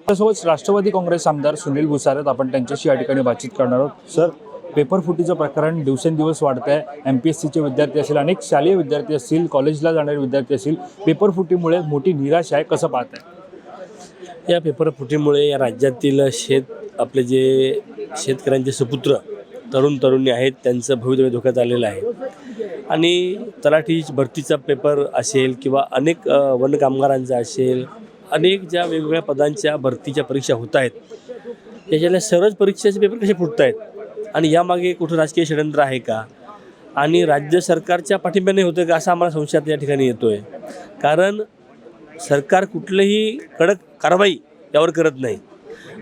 त्यासोबत राष्ट्रवादी काँग्रेस आमदार सुनील भुसारत आपण त्यांच्याशी या ठिकाणी बातचीत करणार आहोत. सर. पेपर फुटीचं प्रकरण दिवसेंदिवस वाढत आहे एम पी एस सीचे विद्यार्थी असतील अनेक शालेय विद्यार्थी असतील कॉलेजला जाणारे विद्यार्थी असतील पेपर फुटीमुळे मोठी निराशा आहे कसं पाहत आहे या पेपर फुटीमुळे या राज्यातील शेत आपले जे शेतकऱ्यांचे सुपुत्र तरुण तरुणी आहेत त्यांचं भवितव्य धोक्यात आलेलं आहे. आणि तलाठी भरतीचा पेपर असेल किंवा अनेक अ, वन कामगारांचा असेल अनेक ज्या वेगवेगळ्या पदांच्या भरतीच्या परीक्षा होत आहेत त्याच्यातल्या सर्वच परीक्षेचे पेपर कसे फुटत आहेत? आणि यामागे कुठं राजकीय षडयंत्र आहे का? आणि राज्य सरकारच्या पाठिंब्याने होतं का असा आम्हाला संशयात या ठिकाणी येतो आहे कारण सरकार कुठलंही कडक कारवाई यावर करत नाही.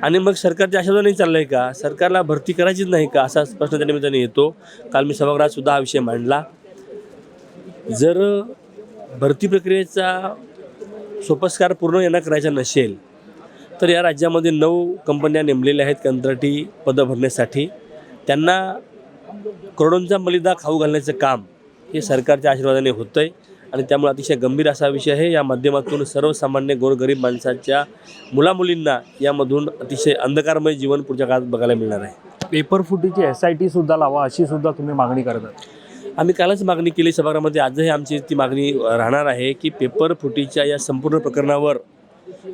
आणि मग सरकारच्या आशावादाने चाललं आहे का? सरकारला भरती करायचीच नाही का? असा प्रश्न त्या निमित्ताने येतो. काल मी सभागृहात सुद्धा हा विषय मांडला. जर भरती प्रक्रियेचा सोपस्कार पूर्ण यांना करायचा नसेल तर या राज्यामध्ये नऊ कंपन्या नेमलेल्या आहेत कंत्राटी पदं भरण्यासाठी. त्यांना करोडोंचा मलिदा खाऊ घालण्याचं काम हे सरकारच्या आशीर्वादाने होतं आहे आणि त्यामुळे अतिशय गंभीर असा विषय आहे. या माध्यमातून सर्वसामान्य गोरगरीब माणसाच्या मुलामुलींना यामधून अतिशय अंधकारमय जीवन पुढच्या काळात बघायला मिळणार आहे. पेपर फुटीची एस आय टी सुद्धा लावा अशी सुद्धा तुम्ही मागणी करतात. आम्ही कालच मागणी केली सभागृहामध्ये. आजही आमची ती मागणी राहणार आहे की पेपर फुटीच्या या संपूर्ण प्रकरणावर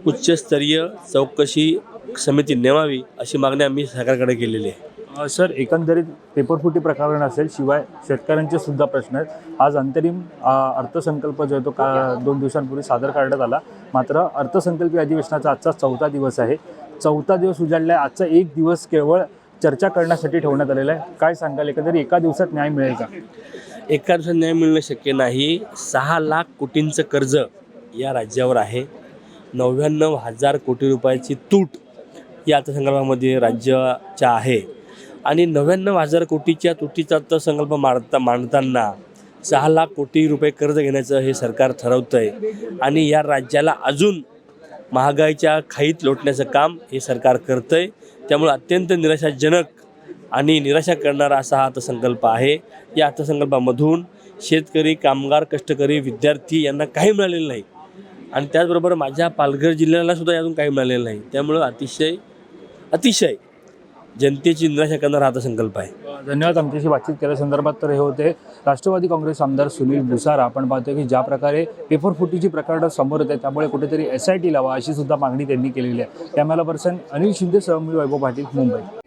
उच्चस्तरीय चौकशी समिती नेमावी अशी मागणी आम्ही सरकारकडे केलेली आहे. सर एकंदरीत पेपर फुटी प्रकरण असेल शिवाय शेतकऱ्यांचे सुद्धा प्रश्न आहेत. आज अंतरिम अर्थसंकल्प जो आहे तो का दोन दिवसांपूर्वी सादर करण्यात आला. मात्र अर्थसंकल्पीय अधिवेशनाचा आजचा चौथा दिवस आहे. चौथा दिवस उजाडला आहे आजचा एक दिवस केवळ चर्चा करण्यासाठी ठेवण्यात आलेलं आहे. काय सांगाल? एकंदरीत एका दिवसात न्याय मिळेल का? एका दिवसात न्याय मिळणं शक्य नाही. सहा लाख कोटींचं कर्ज या राज्यावर आहे. नव्याण्णव हजार कोटी रुपयाची तूट या अर्थसंकल्पामध्ये राज्याच्या आहे. आणि नव्याण्णव हजार कोटीच्या तुटीचा अर्थसंकल्प मांडता मांडताना सहा लाख कोटी रुपये कर्ज घेण्याचं हे सरकार ठरवतं आहे आणि या राज्याला अजून महागाईच्या खाईत लोटण्याचं काम हे सरकार करतं आहे त्यामुळे अत्यंत निराशाजनक आणि निराशा करणारा असा हा अर्थसंकल्प आहे. या अर्थसंकल्पामधून शेतकरी कामगार कष्टकरी विद्यार्थी यांना काही मिळालेलं नाही. आणि त्याचबरोबर माझ्या पालघर जिल्ह्याला सुद्धा यातून काही मिळालेलं नाही. त्यामुळं अतिशय अतिशय जनतेची निराशा करणारा हा अर्थसंकल्प आहे. धन्यवाद. आमच्याशी बातचीत केल्या संदर्भात तर हे होते राष्ट्रवादी काँग्रेस आमदार सुनील भुसारा. आपण पाहतोय की ज्या प्रकारे पेपर फुटीची प्रकरणं समोर येत आहे त्यामुळे कुठेतरी एस आय टी लावा अशी सुद्धा मागणी त्यांनी केलेली आहे. कॅमेरा पर्सन अनिल शिंदे सह मी वैभव पाटील मुंबई.